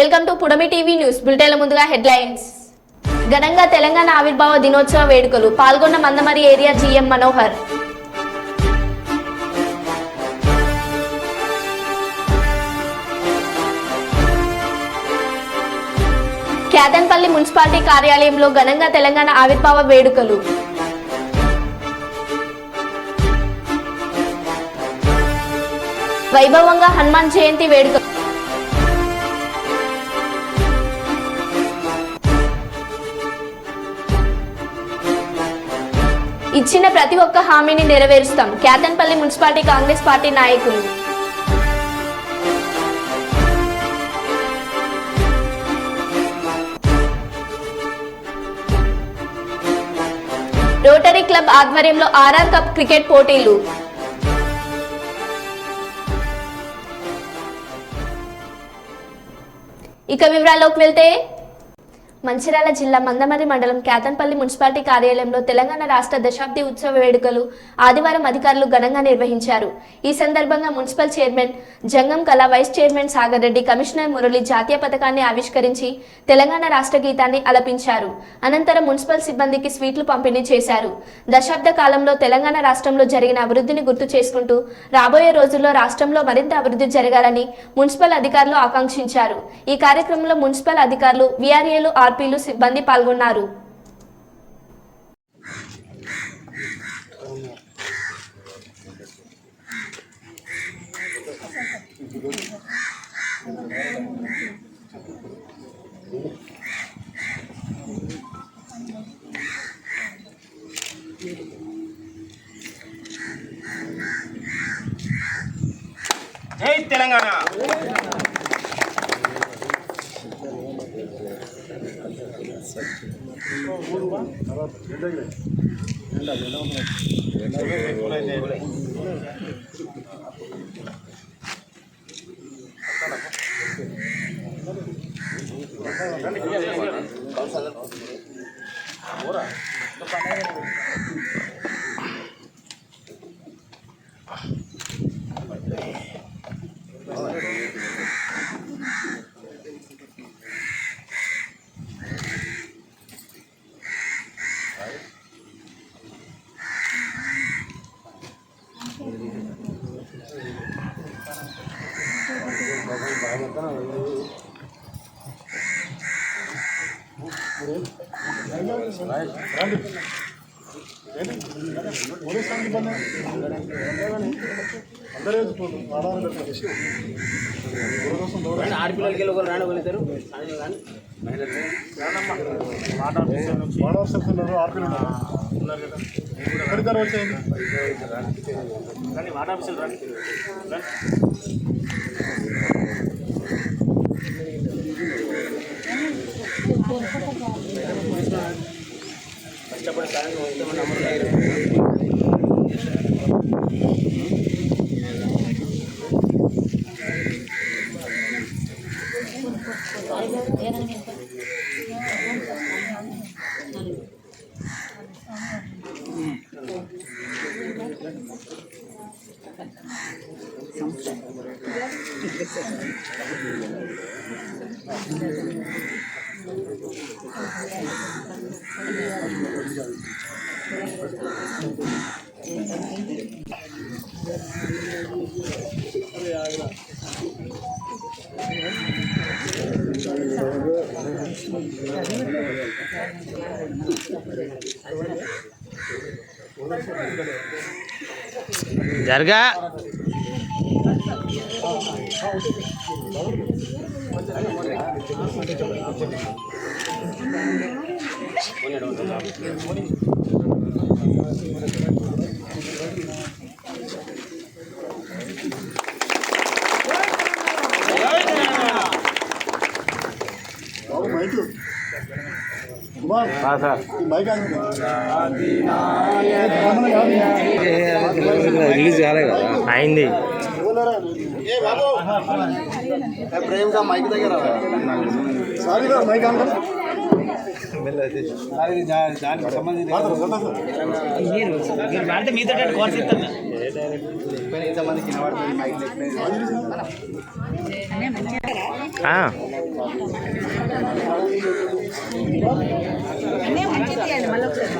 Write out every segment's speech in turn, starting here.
Welcome to Pudami TV news బులెటిన్ల ముందుగా headlines. ఘనంగా తెలంగాణ ఆవిర్భావ దినోత్సవ వేడుకలు. పాల్గొన్న Mandamarri area GM Manohar. Kyathanpalli municipality కార్యాలయంలో ఘనంగా తెలంగాణ ఆవిర్భావ వేడుకలు. వైభవంగా హనుమాన్ జయంతి వేడుక ఇచ్చిన ప్రతి ఒక్క హామీని నెరవేరుస్తాం. క్యాతన్పల్లి మున్సిపాలిటీ కాంగ్రెస్ పార్టీ నాయకులు. రోటరీ క్లబ్ ఆధ్వర్యంలో ఆర్ఆర్ కప్ క్రికెట్ పోటీలు. ఇక వివరాల్లోకి వెళ్తే మంచిర్యాల జిల్లా మందమరి మండలం కేతన్పల్లి మున్సిపాలిటీ కార్యాలయంలో తెలంగాణ రాష్ట్ర దశాబ్ది ఉత్సవ వేడుకలు ఆదివారం అధికారులు ఘనంగా నిర్వహించారు. ఈ సందర్భంగా municipal chairman Jangam Kala vice chairman Sagar Reddy commissioner Murali జాతీయ పథకాన్ని ఆవిష్కరించి తెలంగాణ రాష్ట్ర గీతాన్ని అలపించారు. అనంతరం మున్సిపల్ సిబ్బందికి స్వీట్లు పంపిణీ చేశారు. దశాబ్ద కాలంలో తెలంగాణ రాష్ట్రంలో జరిగిన అభివృద్ధిని గుర్తు చేసుకుంటూ రాబోయే రోజుల్లో రాష్ట్రంలో మరింత అభివృద్ధి జరగాలని మున్సిపల్ అధికారులు ఆకాంక్షించారు. ఈ కార్యక్రమంలో మున్సిపల్ అధికారులు విఆర్ఏలు ఆర్పీలు సిబ్బంది పాల్గొన్నారు. జై తెలంగాణ. ఆడపిల్లలకి ఒకరు రానగలుగుతారు వాడవర్షన్స్ ఉన్నారు ఆర్పీలు ఉన్నారు ఉన్నారు. కదా ఎక్కడికి వచ్చేయండి కానీ మాట ఆఫీసులు రండి. இருக்க. பண்ணிடுவோம் రిలీజ్ కాలే కదా అయింది. మైక్ దగ్గర సారీ మైక్ మీతో కోర్స్ ఇస్తాను ఎక్కువ ఇంతమంది కినబడుతుంది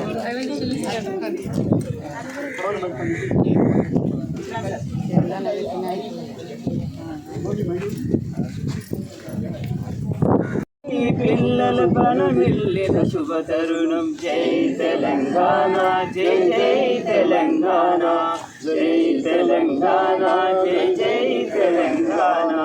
మైక్ ఆ, పిల్లల పనమిల్లిన శుభ తరుణం జై తెలంగాణ జై జై తెలంగాణ జై తెలంగాణ జై జై తెలంగాణ.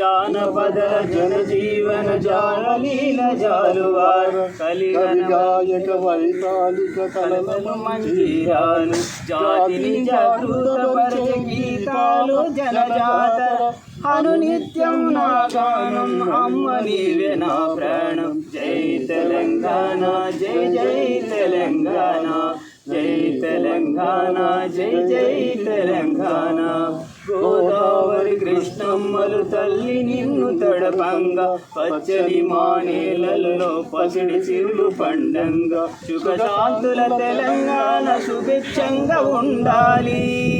జానపదల జనజీవన జాలీల జాలువారు కలిగన గాయక వైతాళిక కలలను మందిరాలు జాతిని జాగృతపరచ గీతాలు జనజాతర అను నిత్యం నా గానం అమ్మ నీవే నా ప్రాణం జై తెలంగాణ జై జై తెలంగాణ జై తెలంగాణ జై జై తెలంగాణ గోదావరి కృష్ణమ్మలు తల్లి నిన్ను తడపంగా పచ్చని మానేలలో పసిడి సిరులు పండంగా. సుఖశాంతుల తెలంగాణ సుభిక్షంగా ఉండాలి.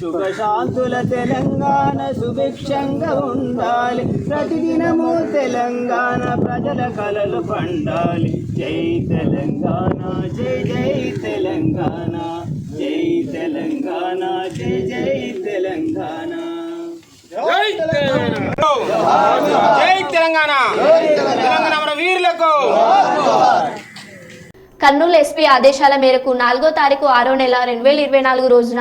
సుఖశాంతుల తెలంగాణ సుభిక్షంగా ఉండాలి. ప్రతిదినము తెలంగాణ ప్రజల కలలు పండాలి. జై తెలంగాణ జై జై తెలంగాణ. తెలంగాణ జై జై తెలంగాణ. జై తెలంగాణ. తెలంగాణ. మన వీరులకు. కర్నూలు ఎస్పీ ఆదేశాల మేరకు నాలుగో తారీఖు ఆరో నెల రెండు వేల ఇరవై నాలుగు రోజున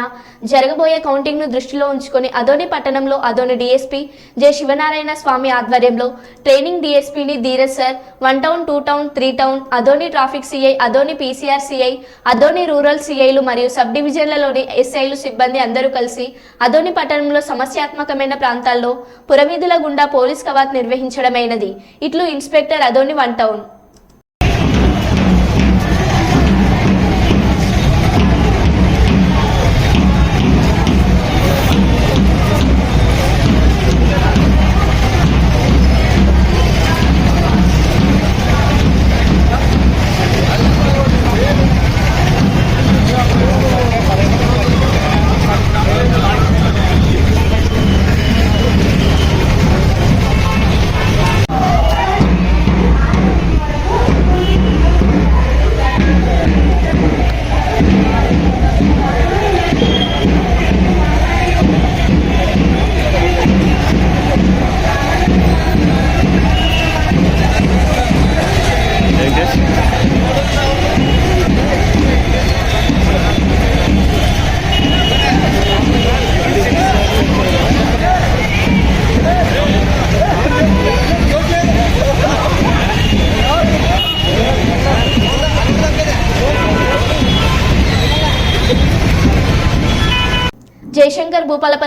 జరగబోయే కౌంటింగ్ను దృష్టిలో ఉంచుకొని అదోని పట్టణంలో అదోని డీఎస్పీ జె శివనారాయణ స్వామి ఆధ్వర్యంలో training డీఎస్పీని Dheeraj sir one town two town three town Adoni traffic CI Adoni PCR CI Adoni rural సిఐలు మరియు సబ్ డివిజన్లలోని ఎస్ఐలు సిబ్బంది అందరూ కలిసి అదోని పట్టణంలో సమస్యాత్మకమైన ప్రాంతాల్లో పురవీధుల గుండా పోలీస్ కవాత్ నిర్వహించడమైనది. ఇట్లు inspector Adoni one town.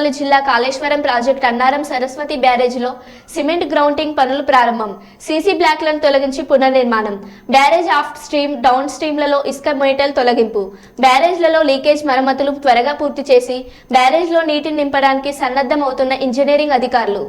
Jayashankar జిల్లా కాళేశ్వరం ప్రాజెక్ట్ అన్నారం సరస్వతి బ్యారేజ్లో సిమెంట్ గ్రౌండింగ్ పనులు ప్రారంభం. సీసీ బ్లాక్లను తొలగించి పునర్నిర్మాణం. బ్యారేజ్ ఆఫ్ స్ట్రీమ్ డౌన్ స్ట్రీమ్లలో ఇసుక మొయిటల్ తొలగింపు. బ్యారేజ్లలో లీకేజ్ మరమ్మతులు త్వరగా పూర్తి చేసి బ్యారేజ్లో నీటిని నింపడానికి సన్నద్ధమవుతున్న ఇంజనీరింగ్ అధికారులు.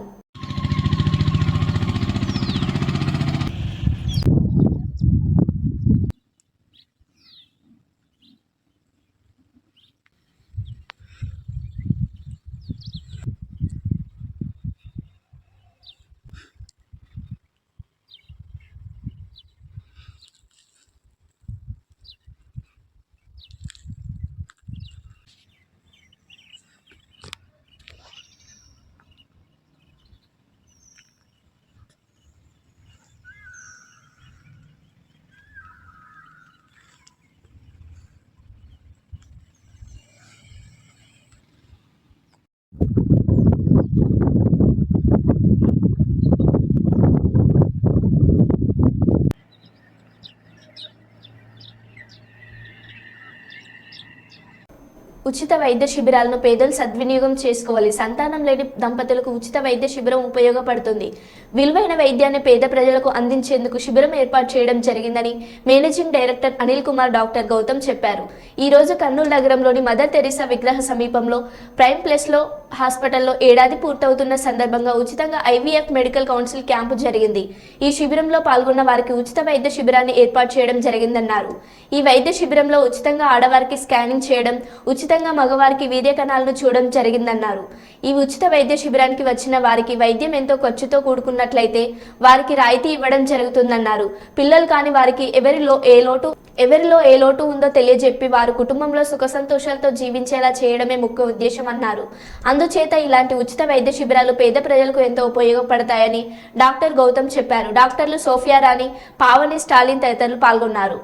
ఉచిత వైద్య శిబిరాలను పేదలు సద్వినియోగం చేసుకోవాలి. సంతానం లేని దంపతులకు ఉచిత వైద్య శిబిరం ఉపయోగపడుతుంది. విలువైన వైద్యాన్ని పేద ప్రజలకు అందించేందుకు శిబిరం ఏర్పాటు చేయడం జరిగిందని managing director Anil Kumar doctor Gautam చెప్పారు. ఈ రోజు కర్నూలు నగరంలోని మదర్ తెరీసా విగ్రహ సమీపంలో ప్రైమ్ ప్లస్లో హాస్పిటల్లో ఏడాది పూర్తవుతున్న సందర్భంగా ఉచితంగా ఐవీఎఫ్ మెడికల్ కౌన్సిల్ క్యాంపు జరిగింది. ఈ శిబిరంలో పాల్గొన్న వారికి ఉచిత వైద్య శిబిరాన్ని ఏర్పాటు చేయడం జరిగిందన్నారు. ఈ వైద్య శిబిరంలో ఉచితంగా ఆడవారికి స్కానింగ్ చేయడం ఉచితంగా మగవారికి వీర్య కణాలను చూడడం జరిగిందన్నారు. ఈ ఉచిత వైద్య శిబిరానికి వచ్చిన వారికి వైద్యం ఎంతో ఖర్చుతో కూడుకున్న కూడుకున్నట్లయితే వారికి రాయితీ ఇవ్వడం జరుగుతుందన్నారు. పిల్లలు కాని వారికి ఎవరిలో ఏ లోటు ఎవరిలో ఏ లోటు ఉందో తెలియజెప్పి వారు కుటుంబంలో సుఖ సంతోషాలతో జీవించేలా చేయడమే ముఖ్య ఉద్దేశం అన్నారు అందుచేత ఇలాంటి ఉచిత వైద్య శిబిరాలు పేద ప్రజలకు ఎంతో ఉపయోగపడతాయని డాక్టర్ గౌతమ్ చెప్పారు. డాక్టర్లు సోఫియా రాణి పావని స్టాలిన్ తదితరులు పాల్గొన్నారు.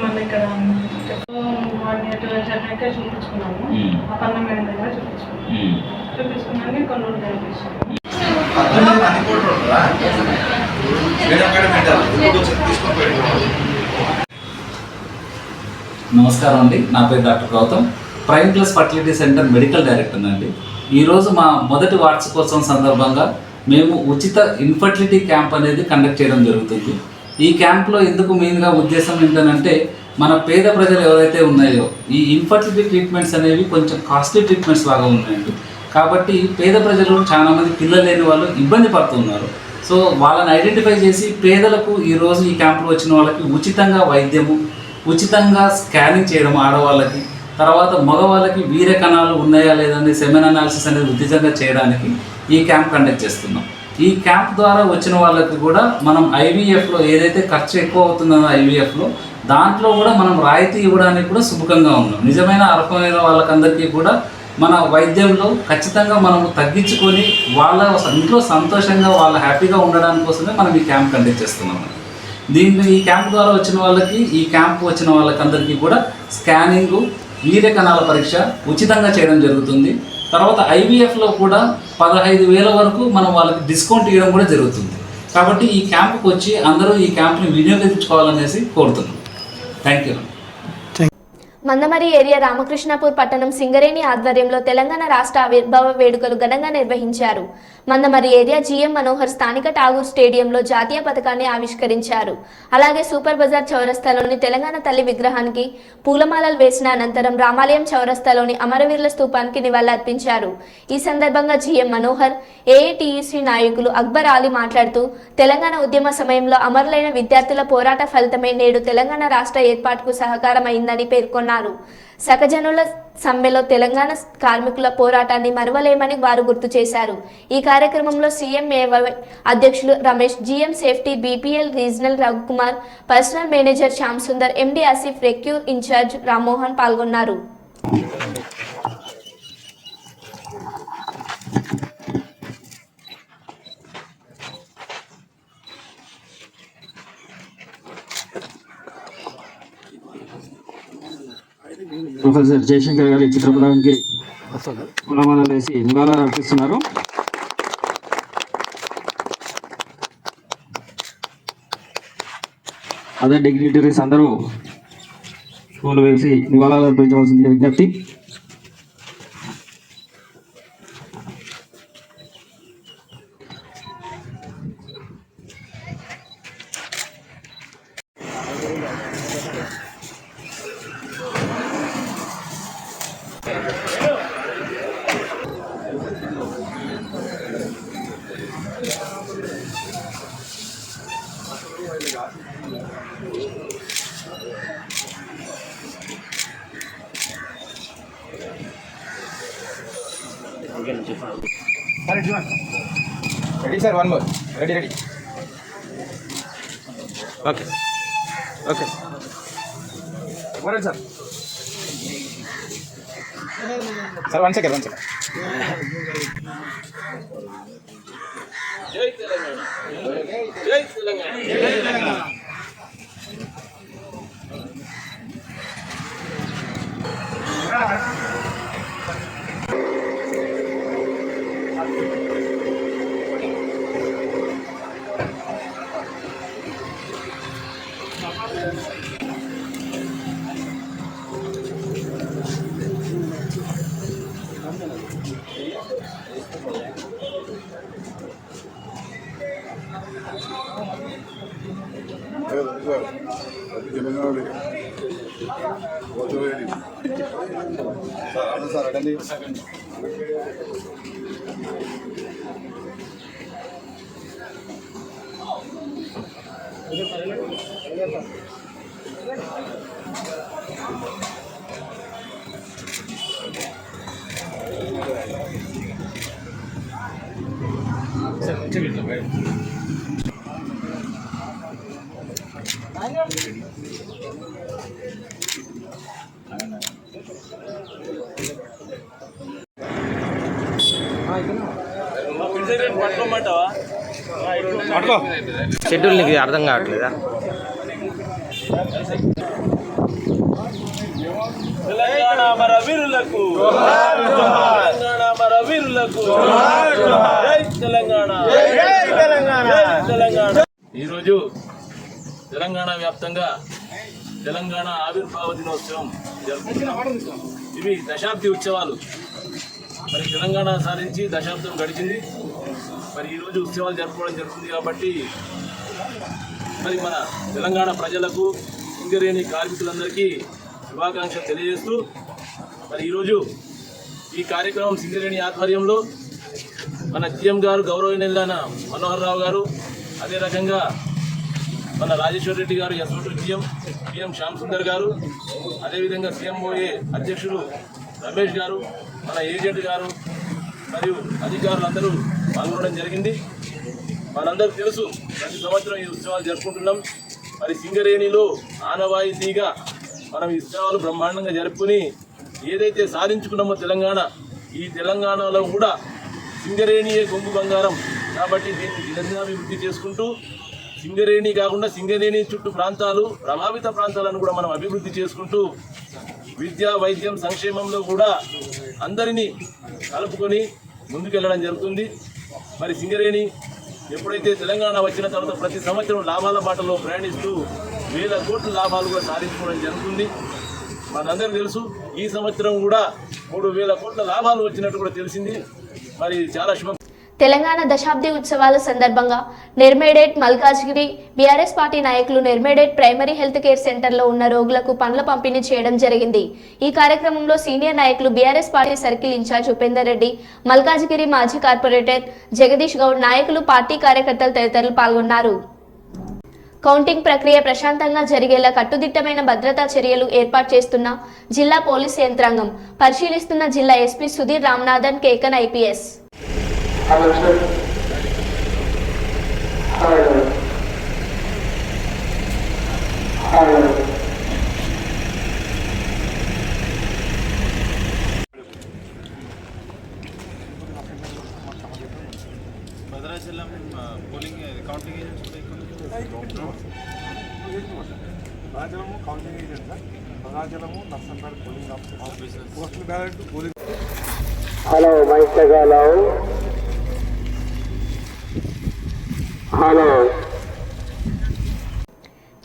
మళ్ళీ ఇక్కడ వన్ ఇయర్ టూ ఇయర్స్ అన్ని చూపించుకున్నాము మేడం నమస్కారం అండి. నా పేరు doctor Gautam. Prime plus fertility centre medical director అండి. ఈరోజు మా మొదటి వార్షికోత్సవం సందర్భంగా మేము ఉచిత ఇన్ఫర్టిలిటీ క్యాంప్ అనేది కండక్ట్ చేయడం జరుగుతుంది. ఈ క్యాంప్లో ఎందుకు మెయిన్గా ఉద్దేశం ఏంటంటే మన పేద ప్రజలు ఎవరైతే ఉన్నాయో ఈ ఇన్ఫర్టిలిటీ ట్రీట్మెంట్స్ అనేవి కొంచెం కాస్ట్లీ ట్రీట్మెంట్స్ లాగా ఉన్నాయండి. కాబట్టి పేద ప్రజలు చాలామంది పిల్లలు లేని వాళ్ళు ఇబ్బంది పడుతున్నారు. సో వాళ్ళని ఐడెంటిఫై చేసి పేదలకు ఈరోజు ఈ క్యాంపులు వచ్చిన వాళ్ళకి ఉచితంగా వైద్యము ఉచితంగా స్కానింగ్ చేయడం ఆడవాళ్ళకి తర్వాత మగవాళ్ళకి వీర కణాలు ఉన్నాయా లేదని సెమెన్ అనాలిసిస్ అనేది ఉచితంగా చేయడానికి ఈ క్యాంప్ కండక్ట్ చేస్తున్నాం. ఈ క్యాంప్ ద్వారా వచ్చిన వాళ్ళకి కూడా మనం ఐవీఎఫ్లో ఏదైతే ఖర్చు ఎక్కువ అవుతుందో ఐవీఎఫ్లో దాంట్లో కూడా మనం రాయితీ ఇవ్వడానికి కూడా సుముఖంగా ఉన్నాం. నిజమైన అర్హమైన వాళ్ళకందరికీ కూడా మన వైద్యంలో ఖచ్చితంగా మనము తగ్గించుకొని వాళ్ళ ఇంట్లో సంతోషంగా వాళ్ళ హ్యాపీగా ఉండడానికి కోసమే మనం ఈ క్యాంప్ కండక్ట్ చేస్తున్నాం. దీన్ని ఈ క్యాంప్ ద్వారా వచ్చిన వాళ్ళకి ఈ క్యాంప్ వచ్చిన వాళ్ళకందరికీ కూడా స్కానింగ్ వీర్య కణాల పరీక్ష ఉచితంగా చేయడం జరుగుతుంది. తర్వాత ఐవీఎఫ్లో కూడా పదహైదు వేల వరకు మనం వాళ్ళకి డిస్కౌంట్ ఇవ్వడం కూడా జరుగుతుంది. కాబట్టి ఈ క్యాంప్కి వచ్చి అందరూ ఈ క్యాంప్ని వినియోగించుకోవాలనేసి కోరుతున్నాం. Thank you Mandamarri area Ramakrishnapur పట్టణం సింగరేణి ఆధ్వర్యంలో తెలంగాణ రాష్ట్ర ఆవిర్భావ వేడుకలు ఘనంగా నిర్వహించారు. మందమరి ఏరియా జీఎం మనోహర్ స్థానిక ఠాగూర్ స్టేడియంలో జాతీయ పథకాన్ని ఆవిష్కరించారు. అలాగే సూపర్ బజార్ చౌరస్తాలోని తెలంగాణ తల్లి విగ్రహానికి పూలమాలలు వేసిన అనంతరం రామాలయం చౌరస్తాలోని అమరవీరుల స్తూపానికి నివాళులర్పించారు ఈ సందర్భంగా జీఎం మనోహర్ ఏఐటియుసి నాయకులు అక్బర్ అలీ మాట్లాడుతూ తెలంగాణ ఉద్యమ సమయంలో అమరులైన విద్యార్థుల పోరాట ఫలితమే నేడు తెలంగాణ రాష్ట్ర ఏర్పాటుకు సహకారమైందని పేర్కొన్నారు. సకజనుల సమ్మెలో తెలంగాణ కార్మికుల పోరాటాన్ని మరువలేమని వారు గుర్తు చేశారు. ఈ కార్యక్రమంలో సీఎం అధ్యక్షులు Ramesh GM safety BPL regional Raghukumar personnel manager Shyam Sundar MD Asif rescue incharge Rammohan పాల్గొన్నారు. ప్రొఫెసర్ జయశంకర్ గారి చిత్రపటానికి పూలమాల వేసి నివాళులు అర్పిస్తున్నారు. అదే డిగ్నిటరీస్ అందరూ పూలు వేసి నివాళులు అర్పించవలసింది విజ్ఞప్తి. Ready sir, one more. Ready, ready. Okay. Okay. What is sir? Sir, one second, one second. Jai Telangana. Jai Telangana. Jai Telangana. Jai one second sir attend schedule నీకు అర్థం కావట్లేదా? తెలంగాణ మన వీరులకు తెలంగాణ మన వీరులకు జై తెలంగాణ జై తెలంగాణ తెలంగాణ ఈరోజు తెలంగాణ వ్యాప్తంగా తెలంగాణ ఆవిర్భావ దినోత్సవం జరుపుకుంటున్నాం ఇవి దశాబ్ది ఉత్సవాలు. మరి తెలంగాణ సాధించి దశాబ్దం గడిచింది. మరి ఈరోజు ఉత్సవాలు జరుపుకోవడం జరుగుతుంది కాబట్టి మరి మన తెలంగాణ ప్రజలకు సింగరేణి కార్మికులందరికీ శుభాకాంక్షలు తెలియజేస్తూ మరి ఈరోజు ఈ కార్యక్రమం సింగరేణి ఆధ్వర్యంలో మన జిఎం గారు గౌరవనీయులైన మనోహర్ రావు గారు అదే రకంగా మన రాజేశ్వర రెడ్డి గారు SO to GM PM Shyam Sundar గారు అదేవిధంగా సీఎంఓఏ అధ్యక్షుడు రమేష్ గారు మన ఏజెంట్ గారు మరియు అధికారులందరూ పాల్గొనడం జరిగింది. మనందరికీ తెలుసు ప్రతి సంవత్సరం ఈ ఉత్సవాలు జరుపుకుంటున్నాం. మరి సింగరేణిలో ఆనవాయితీగా మనం ఈ ఉత్సవాలు బ్రహ్మాండంగా జరుపుకుని ఏదైతే సాధించుకున్నామో తెలంగాణ ఈ తెలంగాణలో కూడా సింగరేణియే కొంగు బంగారం. కాబట్టి దీన్ని దినదినాభివృద్ధి చేసుకుంటూ సింగరేణి కాకుండా సింగరేణి చుట్టూ ప్రాంతాలు ప్రభావిత ప్రాంతాలను కూడా మనం అభివృద్ధి చేసుకుంటూ విద్య వైద్యం సంక్షేమంలో కూడా అందరినీ కలుపుకొని ముందుకెళ్ళడం జరుగుతుంది. మరి సింగరేణి ఎప్పుడైతే తెలంగాణ వచ్చిన తర్వాత ప్రతి సంవత్సరం లాభాల బాటలో ప్రయాణిస్తూ వేల కోట్ల లాభాలు కూడా సాధించుకోవడం జరుగుతుంది. మనందరికీ తెలుసు ఈ సంవత్సరం కూడా మూడు వేల కోట్ల లాభాలు వచ్చినట్టు కూడా తెలిసింది. మరి చాలా శుభం. తెలంగాణ దశాబ్ది ఉత్సవాల సందర్భంగా నిర్మేడేట్ మల్కాజ్గిరి బీఆర్ఎస్ పార్టీ నాయకులు నిర్మేడేట్ ప్రైమరీ హెల్త్ కేర్ సెంటర్లో ఉన్న రోగులకు పండ్ల పంపిణీ చేయడం జరిగింది. ఈ కార్యక్రమంలో సీనియర్ నాయకులు BRS party circle incharge Upender Reddy Malkajgiri మాజీ కార్పొరేటర్ జగదీష్ గౌడ్ నాయకులు పార్టీ కార్యకర్తలు తదితరులు పాల్గొన్నారు. కౌంటింగ్ ప్రక్రియ ప్రశాంతంగా జరిగేలా కట్టుదిట్టమైన భద్రతా చర్యలు ఏర్పాటు చేస్తున్న జిల్లా పోలీస్ యంత్రాంగం పరిశీలిస్తున్న జిల్లా SP Sudheer Ramanathan Kekan IPS. Bhadrachalam polling counting Bhadrachalam counting agent sir Bhadrachalam Narsampet polling officer postal ballot polling hello mic hello hello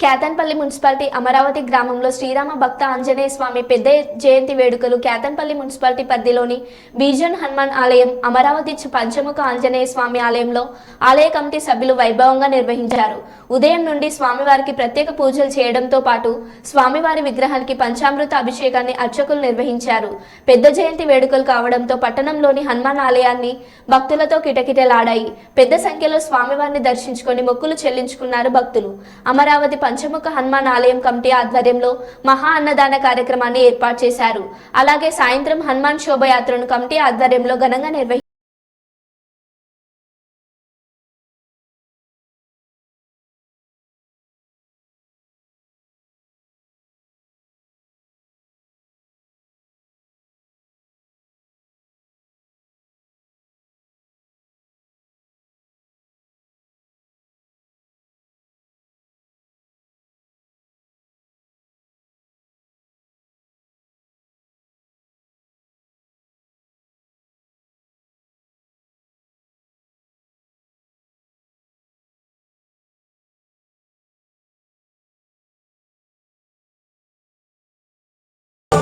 Kyathanpalli municipality Amaravati గ్రామంలో శ్రీరామ భక్త ఆంజనేయ స్వామి పెద్ద జయంతి వేడుకలు కేతన్పల్లి మున్సిపాలిటీ పరిధిలోని బీజన్ హనుమాన్ ఆలయం అమరావతి పంచముఖ ఆంజనేయ స్వామి ఆలయంలో ఆలయ కమిటీ సభ్యులు వైభవంగా నిర్వహించారు. ఉదయం నుండి స్వామివారికి ప్రత్యేక పూజలు చేయడంతో పాటు స్వామివారి విగ్రహానికి పంచామృత అభిషేకాన్ని అర్చకులు నిర్వహించారు. పెద్ద జయంతి వేడుకలు కావడంతో పట్టణంలోని హనుమాన్ ఆలయాన్ని భక్తులతో కిటకిటలాడాయి. పెద్ద సంఖ్యలో స్వామివారిని దర్శించుకొని మొక్కులు చెల్లించుకున్నారు భక్తులు. అమరావతి పంచముఖ హనుమాన్ ఆలయం కమిటీ ఆధ్వర్యంలో మహా అన్నదాన కార్యక్రమాన్ని ఏర్పాటు చేశారు. అలాగే సాయంత్రం హనుమాన్ శోభయాత్రను కమిటీ ఆధ్వర్యంలో ఘనంగా నిర్వహించారు.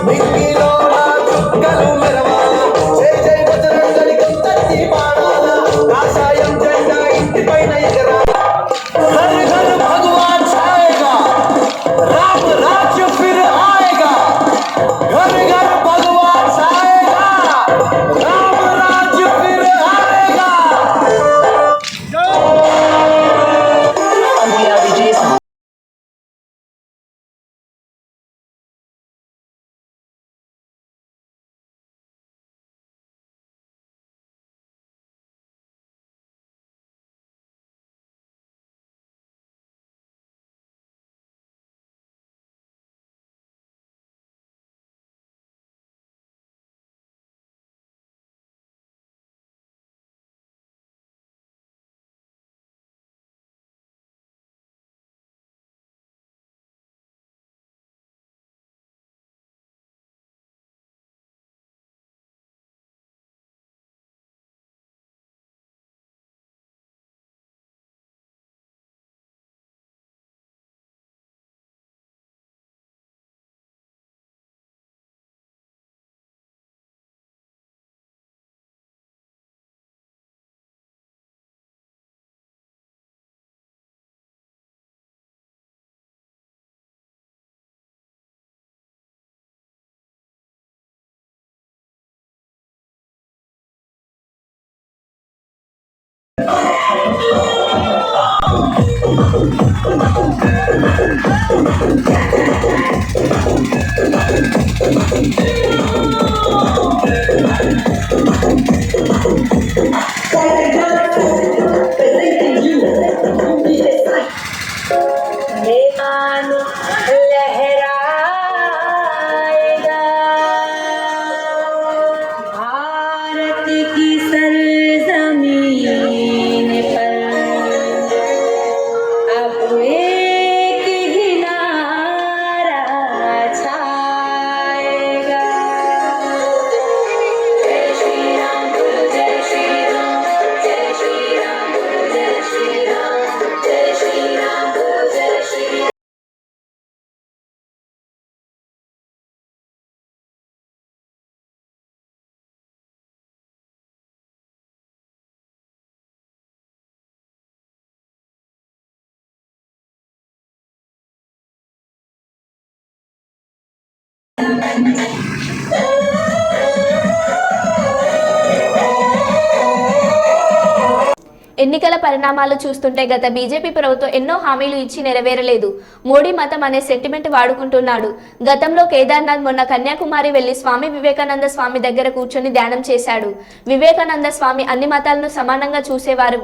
వింటిలో చుక్కలు మెర Thank Thank you. ఎన్నికల పరిణామాలు చూస్తుంటే గత బీజేపీ ప్రభుత్వం ఎన్నో హామీలు ఇచ్చి నెరవేరలేదు. మోడీ మతం అనే సెంటిమెంట్ వాడుకుంటున్నాడు. గతంలో కేదార్నాథ్ మొన్న కన్యాకుమారి వెళ్ళి స్వామి వివేకానంద స్వామి దగ్గర కూర్చొని ధ్యానం చేశాడు. వివేకానంద స్వామి అన్ని మతాలను సమానంగా చూసేవారు.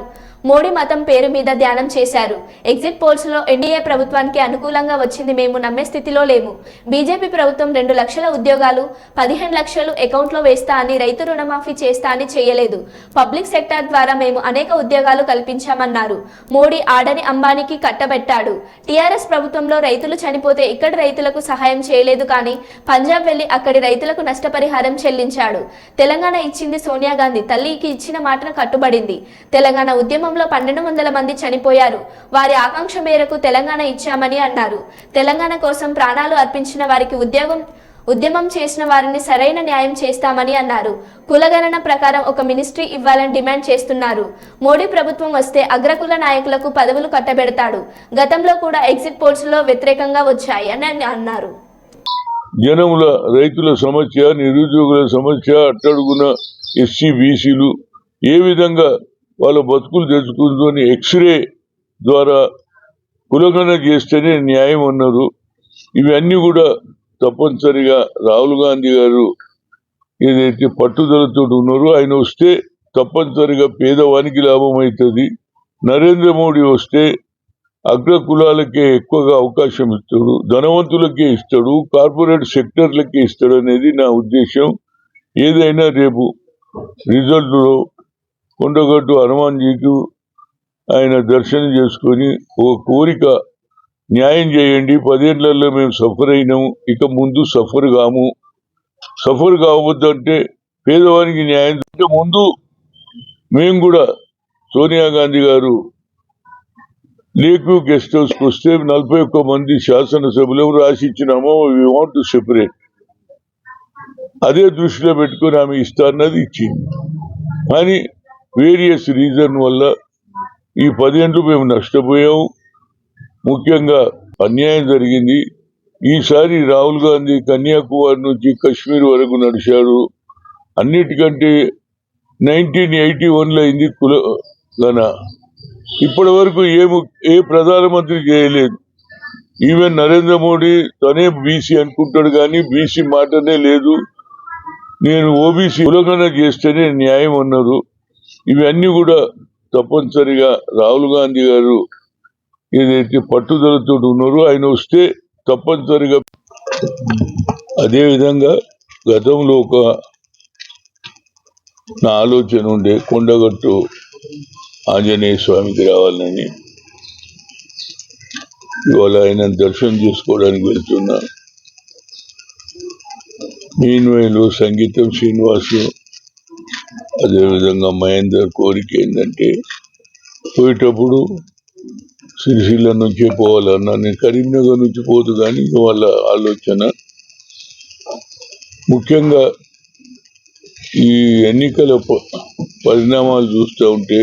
మోడీ మతం పేరు మీద ధ్యానం చేశారు. ఎగ్జిట్ పోల్స్లో ఎన్డీఏ ప్రభుత్వానికి అనుకూలంగా వచ్చింది మేము నమ్మే స్థితిలో లేము. బీజేపీ ప్రభుత్వం రెండు లక్షల ఉద్యోగాలు పదిహేను లక్షలు అకౌంట్లో వేస్తా అని రైతు రుణమాఫీ చేస్తా అని చేయలేదు. పబ్లిక్ సెక్టార్ ద్వారా మేము అనేక ఉద్యోగాలు కల్పించామన్నారు. మోడీ ఆడని అంబానీకి కట్టబెట్టాడు. టీఆర్ఎస్ ప్రభుత్వంలో రైతులు చనిపోతే ఇక్కడి రైతులకు సహాయం చేయలేదు కానీ పంజాబ్ వెళ్ళి అక్కడి రైతులకు నష్టపరిహారం చెల్లించాడు. తెలంగాణ ఇచ్చింది సోనియా గాంధీ. తల్లికి ఇచ్చిన మాటను కట్టుబడింది. తెలంగాణ ఉద్యమంలో పన్నెండు వందల మంది చనిపోయారు. వారి ఆకాంక్ష మేరకు తెలంగాణ ఇచ్చామని అన్నారు. తెలంగాణ కోసం ప్రాణాలు అర్పించిన వారికి ఉద్యోగం ఉద్యమం చేసిన వారిని సరైన న్యాయం చేస్తామని అన్నారు. కులగణన ప్రకారం ఒక మినిస్ట్రీ ఇవ్వాలని డిమాండ్ చేస్తున్నారు. మోడీ ప్రభుత్వం వస్తే అగ్రకుల నాయకులకు పదవులు కట్టబెడతాడు. గతంలో కూడా ఎగ్జిట్ పోల్స్లో వ్యతిరేకంగా వచ్చాయి అని అన్నారు. జనముల రైతుల సమస్య నిరుద్యోగుల సమస్య అట్టడుగున ఎస్సీ బీసీలు ఏ విధంగా వాళ్ళ బతుకులు తెచ్చుకుందని ఎక్స్రే ద్వారా కులగణన చేస్తేనే న్యాయం అన్నారు. ఇవన్నీ కూడా తప్పనిసరిగా రాహుల్ గాంధీ గారు ఏదైతే పట్టుదలతో ఉన్నారో ఆయన వస్తే తప్పనిసరిగా పేదవానికి లాభం అవుతుంది నరేంద్ర మోడీ వస్తే అగ్ర కులాలకే ఎక్కువగా అవకాశం ఇస్తాడు ధనవంతులకే ఇస్తాడు కార్పొరేట్ సెక్టర్లకే ఇస్తాడు అనేది నా ఉద్దేశం. ఏదైనా రేపు రిజల్ట్లో కొండగట్టు హనుమాన్జీకి ఆయన దర్శనం చేసుకొని ఒక కోరిక న్యాయం చేయండి. పదేళ్ళలో మేము సఫర్ అయినాము ఇక ముందు సఫర్ కాము. సఫర్ కావద్దంటే పేదవానికి న్యాయం అంటే ముందు మేము కూడా సోనియా గాంధీ గారు లేకు గెస్ట్ హౌస్కి వస్తే నలభై ఒక్క మంది శాసనసభ్యులు రాసి ఇచ్చినామో వి వాంట్ టు సెపరేట్. అదే దృష్టిలో పెట్టుకొని ఆమె ఇస్తారన్నది ఇచ్చింది. కానీ వేరియస్ రీజన్ వల్ల ఈ పదేండ్లు మేము నష్టపోయాము ముఖ్యంగా అన్యాయం జరిగింది. ఈసారి రాహుల్ గాంధీ కన్యాకుమారి నుంచి కశ్మీర్ వరకు నడిచాడు. అన్నిటికంటే నైన్టీన్ ఎయిటీ వన్లో అయింది కులగన ఇప్పటి వరకు ఏ ఏ ప్రధానమంత్రి చేయలేదు. ఈవెన్ నరేంద్ర మోడీ తనే బీసీ అనుకుంటాడు కానీ బీసీ మాటనే లేదు. నేను ఓబీసీ కులగన చేస్తేనే న్యాయం అన్నారు. ఇవన్నీ కూడా తప్పనిసరిగా రాహుల్ గాంధీ గారు ఏదైతే పట్టుదలతో ఉన్నారో. ఆయన వస్తే తప్పనిసరిగా అదే విధంగా గతంలో ఒక నా ఆలోచన ఉండే కొండగట్టు ఆంజనేయ స్వామికి రావాలని. ఇవాళ ఆయన దర్శనం చేసుకోవడానికి వెళ్తున్నా మీన్వేలు సంగీతం శ్రీనివాసు అదేవిధంగా మహేందర్ కోరిక ఏంటంటే పోయేటప్పుడు సిరిసిల్ల నుంచే పోవాలన్నా నేను కరీంనగర్ నుంచి పోదు కానీ ఇక వాళ్ళ ఆలోచన. ముఖ్యంగా ఈ ఎన్నికల ప- పరిణామాలు చూస్తూ ఉంటే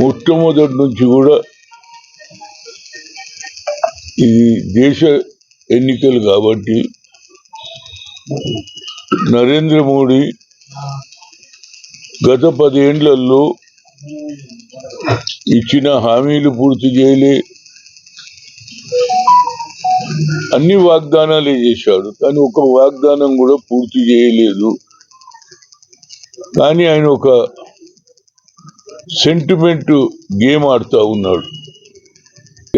మొట్టమొదటి నుంచి కూడా ఇది దేశ ఎన్నికలు కాబట్టి నరేంద్ర మోడీ గత పదేండ్లలో ఇచ్చిన హామీలు పూర్తి చేయలే. అన్ని వాగ్దానాలే చేశాడు కానీ ఒక వాగ్దానం కూడా పూర్తి చేయలేదు. కానీ ఆయన ఒక సెంటిమెంట్ గేమ్ ఆడుతూ ఉన్నాడు.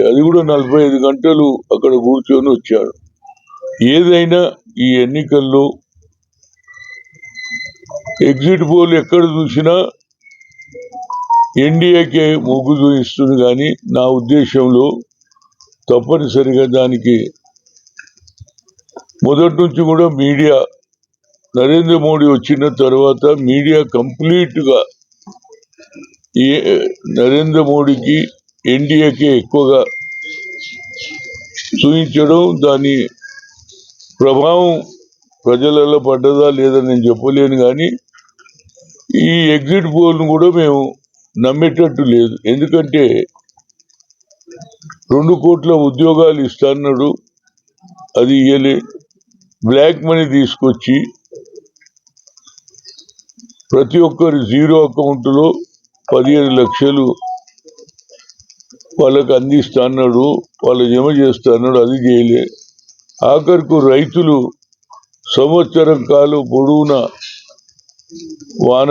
అది కూడా నలభై ఐదు గంటలు అక్కడ కూర్చొని వచ్చాడు. ఏదైనా ఈ ఎన్నికల్లో ఎగ్జిట్ పోల్ ఎక్కడ చూసినా ఎన్డీఏకే మొగ్గు చూపిస్తుంది కానీ నా ఉద్దేశంలో తప్పనిసరిగా దానికి మొదటి నుంచి కూడా మీడియా నరేంద్ర మోడీ వచ్చిన తర్వాత మీడియా కంప్లీట్గా ఏ నరేంద్ర మోడీకి ఎన్డీఏకి ఎక్కువగా చూపించడం దాని ప్రభావం ప్రజలలో పడ్డదా లేదా నేను చెప్పలేను కానీ ఈ ఎగ్జిట్ పోల్ను కూడా మేము నమ్మేటట్టు లేదు. ఎందుకంటే రెండు కోట్ల ఉద్యోగాలు ఇస్తాన్నాడు. అది ఇయ్యలే. బ్లాక్ మనీ తీసుకొచ్చి ప్రతి ఒక్కరి జీరో అకౌంట్లో పదిహేను లక్షలు వాళ్ళకి అందిస్తా అన్నాడు వాళ్ళు జమ చేస్తా అన్నాడు అది చేయలే. ఆఖరుకు రైతులు సంవత్సరం కాలు పొడవునా వాన